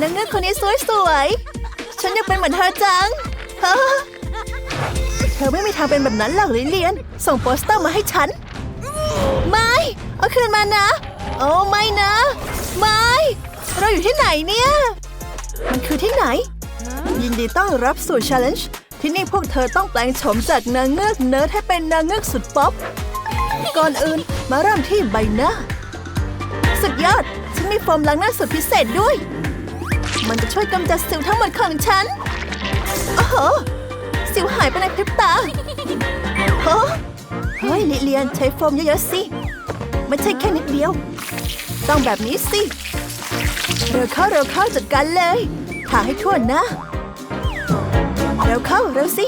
นางเงือกคนนี้สวยๆฉันอยากเป็นเหมือนเธอจังเธอไม่มีทางเป็นแบบนั้นหรอกลิเลียน ส่งโปสเตอร์มาให้ฉัน ไม่ เอาคืนมานะ โอ้ไม่นะ ไม่ เราอยู่ที่ไหนเนี่ย มันคือที่ไหน ยินดีต้อนรับสู่ Challenge ที่นี่พวกเธอต้องแปลงโฉมจากนางเงือกเนิร์ดให้เป็นนางเงือกสุดป๊อป ก่อนอื่นมาเริ่มที่ใบหน้า สุดยอด ฉันมีโฟมล้างหน้าสุดพิเศษด้วย มันจะช่วยกำจัดสิวทั้งหมดของฉัน โอ้โห สิวหายไปในพริบตาโอ้เฮ้ยลิเลียนใช้โฟมเยอะๆสิ ไม่ใช่แค่นิดเดียว ต้องแบบนี้สิ เร็วเข้าเร็วเข้าจัดการเลยทาให้ทั่วนะ เร็วเข้าเร็วสิ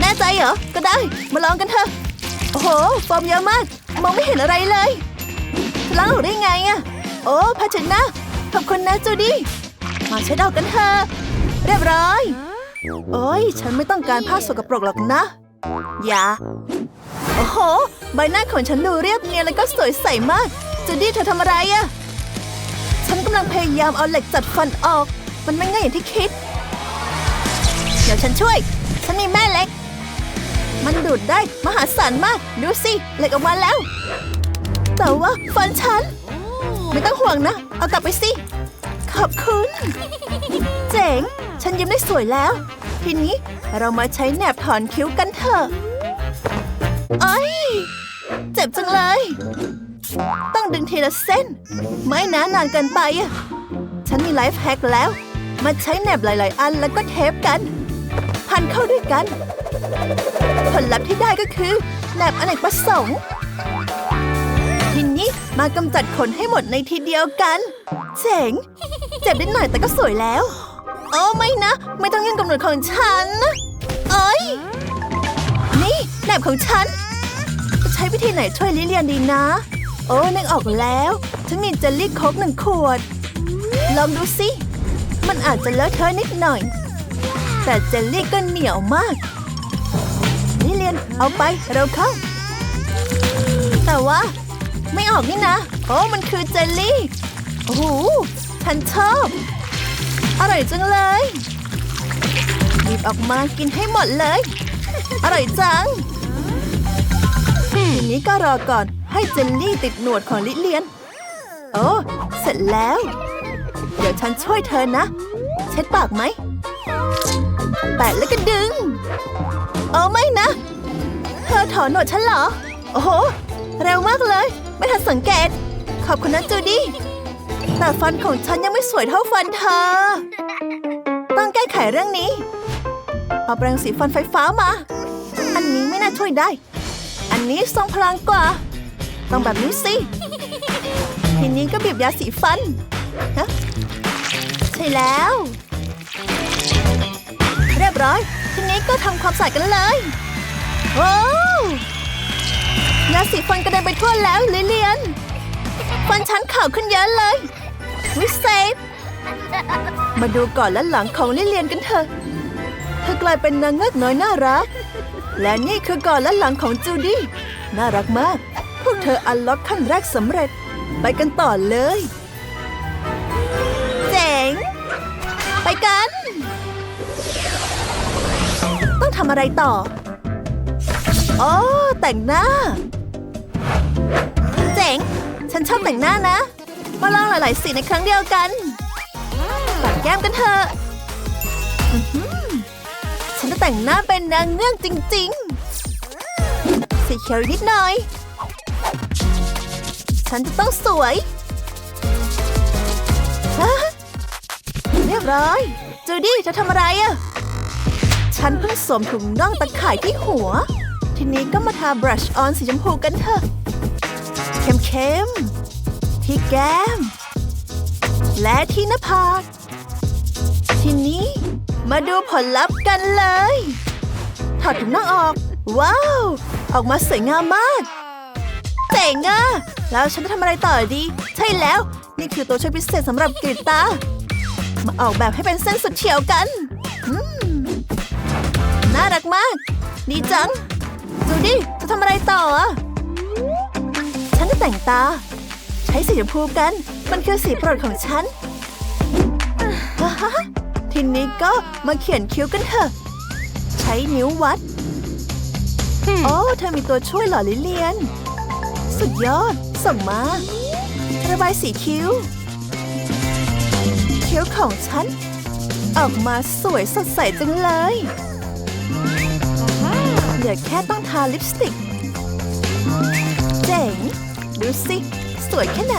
แน่ใจเหรอ ก็ได้ มาลองกันเถอะ โอ้โห โฟมเยอะมาก มองไม่เห็นอะไรเลยล้างออกได้ไงอะโอ้พัชนะขอบคุณนะจูดี้ มาเช็ดออกกันเถอะเรียบร้อยโอ้ยฉันไม่ต้องการผ้าสกปรกหรอกนะ อย่า โอ้โห ใบหน้าของฉันดูเรียบเนียนแล้วก็สวยใสมากจูดี้เธอทำอะไรอะฉันกำลังพยายามเอาเหล็กจัดฟันออก มันไม่ง่ายอย่างที่คิด เดี๋ยวฉันช่วย ฉันมีแม่เหล็ก มันดูดได้มหาศาลมาก ดูสิเหล็กออกมาแล้ว แต่ว่าฟันฉัน ไม่ต้องห่วงนะ เอากลับไปสิ ขอบคุณ เจ๋ง ฉันยิ้มได้สวยแล้ว ทีนี้เรามาใช้แหนบถอนคิ้วกันเถอะเอ้ย เจ็บจังเลย ต้องดึงทีละเส้น ไม่นะนานเกินไปอะฉันมีไลฟ์แฮกแล้ว มาใช้แหนบหลาย ๆ อันแล้วก็เทปกัน พันเข้าด้วยกัน ผลลัพธ์ที่ได้ก็คือแหนบอเนกประสงค์ นี้มากำจัดขนให้หมดในทีเดียวกัน เจ๋ง เจ็บนิดหน่อยแต่ก็สวยแล้ว โอ้ไม่นะ ไม่ต้องยุ่งกับหนดของฉันเอ้ย นี่แหนบของฉัน จะใช้วิธีไหนช่วยลิเลียนดีนะ โอ้นึกออกแล้ว ฉันมีเจลลี่โค้กหนึ่งขวด ลองดูสิ มันอาจจะเลอะเทอะนิดหน่อย แต่เจลลี่ก็เหนียวมากลิเลียนเอาไปเร็วเข้า แต่ว่า ไม่ออกนี่นะ โอ้มันคือเจลลี่ โอ้โหฉันชอบ อร่อยจังเลยหยิบออกมากินให้หมดเลย อร่อยจัง ทีนี้ก็รอก่อนให้เจลลี่ติดหนวดของลิเลียน โอ้ เสร็จแล้ว เดี๋ยวฉันช่วยเธอนะ เช็ดปากไหม แปะแล้วก็ดึงโอ้ไม่นะ เธอถอนหนวดฉันเหรอ โอ้โห เร็วมากเลย ไม่ทันสังเกต ขอบคุณนะจูดี้แต่ฟันของฉันยังไม่สวยเท่าฟันเธอ ต้องแก้ไขเรื่องนี้ เอาแปรงสีฟันไฟฟ้ามา อันนี้ไม่น่าช่วยได้ อันนี้ทรงพลังกว่า ต้องแบบนี้สิ ทีนี้ก็บีบยาสีฟันฮะใช่แล้ว เรียบร้อย ทีนี้ก็ทำความสะอาดกันเลยว้ สีฟันกระเด็นไปทั่วแล้วลิเลียน ฟันฉันขาวขึ้นเยอะเลยวิเศษมาดูก่อนและหลังของลิเลียนกันเถอะ เธอกลายเป็นนางเงือกน้อยน่ารัก และนี่คือก่อนและหลังของจูดี้ น่ารักมาก พวกเธออันล็อกขั้นแรกสำเร็จ ไปกันต่อเลย เจ๋ง ไปกัน ต้องทำอะไรต่อ โอ้ แต่งหน้า เจ๋ง ฉันชอบแต่งหน้านะ มาลองหลายๆสีในครั้งเดียวกันปัดแก้มกันเถอะฉันจะแต่งหน้าเป็นนางเงือกจริง ๆ สีเขียวนิดหน่อย ฉันจะต้องสวย เรียบร้อย จูดี้จะทำอะไรอะ ฉันเพิ่งสวมถุงน่องตะข่ายที่หัว ทีนี้ก็มาทาบรัชออนสีชมพูกันเถอะ เข้มๆ ที่แก้ม และที่หน้าผากทีนี้มาดูผลลัพธ์กันเลย ถอดถุงน่องออก ว้าว ออกมาสวยงามมากเจ๋งอะแล้วฉันจะทำอะไรต่อดี ใช่แล้ว นี่คือตัวช่วยพิเศษสำหรับกรีดตา มาออกแบบให้เป็นเส้นสุดเฉียวกันน่ารักมาก ดีจัง ดูดิจะทำอะไรต่ออะฉันจะแต่งตา ใช้สีชมพูกัน มันคือสีโปรดของฉันฮะทีนี้ก็มาเขียนคิ้วกันเถอะ ใช้นิ้ววัด โอ้ เธอมีตัวช่วยเหรอลิเลียน สุดยอด ส่งมา ระบายสีคิ้ว คิ้วของฉัน ออกมาสวยสดใสจังเลย เหลือแค่ต้องทาลิปสติก เจ๋ง ดูสิ สวยแค่ไหน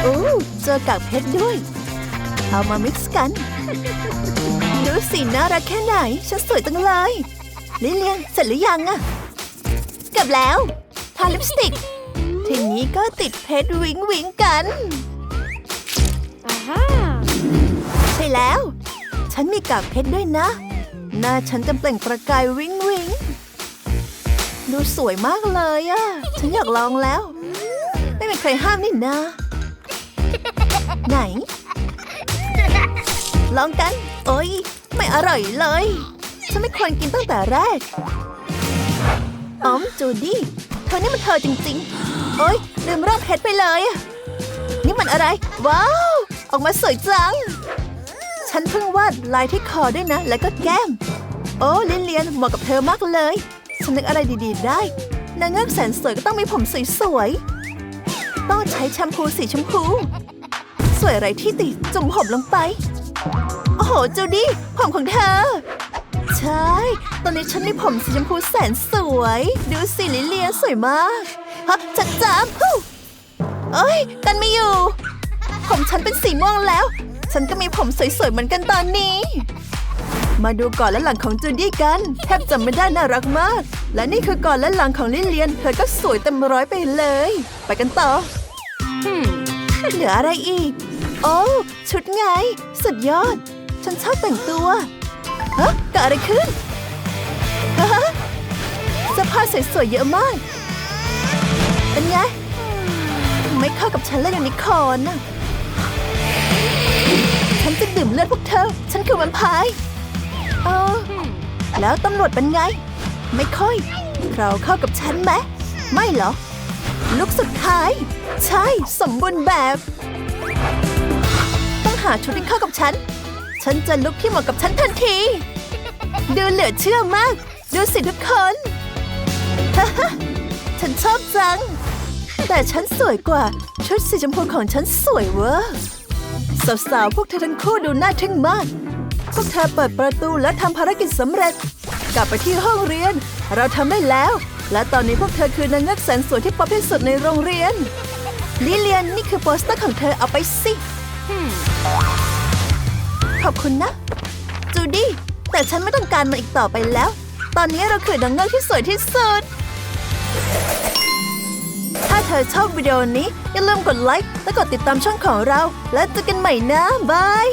โอ้เจอกากเพชรด้วย เอามามิกซ์กัน ดูสิน่ารักแค่ไหน ฉันสวยจังเลย ลิเลียนเสร็จหรือยังอะเกือบแล้ว ทาลิปสติก ทีนี้ก็ติดเพชรวิงวิงกัน Aha! ใช่แล้ว ฉันมีกากเพชรด้วยนะ หน้าฉันจะเปล่งประกายวิงวิง ดูสวยมากเลยอะฉันอยากลองแล้ว ไม่มีใครห้ามนี่นะ ไหน ลองกัน โอ้ยไม่อร่อยเลย ฉันไม่ควรกินตั้งแต่แรกอ๋อมจูดี้เธอนี่มันเธอจริงๆ โอ้ยลืมรอบเพชรไปเลย นี่มันอะไร ว้าว ออกมาสวยจัง ฉันเพิ่งวาดลายที่คอด้วยนะ แล้วก็แก้ม โอ้ลินเลียนเหมาะกับเธอมากเลย ฉันนึกอะไรดีๆได้ นางเงือกแสนสวยก็ต้องมีผมสวยๆ ต้องใช้แชมพูสีชมพู สวยอะไรที่ติจุ่มผมลงไป โอ้โห จูดี้ ผมของเธอ ใช่ ตอนนี้ฉันมีผมสีชมพูแสนสวย ดูสิลิเลียสวยมากฮะจัดจ้าฮู้เอ้ย กันไม่อยู่ ผมฉันเป็นสีม่วงแล้ว ฉันก็มีผมสวยๆเหมือนกันตอนนี้ มาดูก่อนและหลังของจูดี้กัน แทบจำไม่ได้น่ารักมาก และนี่คือก่อนและหลังของลิลเลียน เธอก็สวยเต็มร้อยไปเลย ไปกันต่อ Hmm. เหลืออะไรอีก โอ้ชุดไง สุดยอด ฉันชอบแต่งตัวฮะเกิดอะไรขึ้นฮะเสื้อผ้าสวยๆเยอะมาก เป็นไง ไม่เข้ากับฉันเลยยูนิคอร์นน่ะฉันจะดื่มเลือดพวกเธอ ฉันคือแวมไพร์ เออ แล้วตำรวจเป็นไง ไม่ค่อย เราเข้ากับฉันไหม ไม่เหรอ ลุกสุดท้าย ใช่ สมบูรณ์แบบ ต้องหาชุดที่เข้ากับฉัน ฉันจะลุกที่เหมาะกับฉันทันที ดูเหลือเชื่อมาก ดูสิทุกคนฉันชอบจัง แต่ฉันสวยกว่า ชุดสีชมพูของฉันสวยเวอร์สาวๆพวกเธอทั้งคู่ดูน่าทึ่งมาก พวกเธอเปิดประตูและทำภารกิจสำเร็จ กลับไปที่ห้องเรียน เราทำได้แล้ว และตอนนี้พวกเธอคือนางเงือกแสนสวยที่ป๊อปที่สุดในโรงเรียน ลิเลียนนี่คือโปสเตอร์ของเธอเอาไปสิ Hmm. ขอบคุณนะ จูดี้แต่ฉันไม่ต้องการมันอีกต่อไปแล้ว ตอนนี้เราคือนางเงือกที่สวยที่สุด ถ้าเธอชอบวิดีโอนี้อย่าลืมกดไลค์และกดติดตามช่องของเรา แล้วเจอกันใหม่นะบาย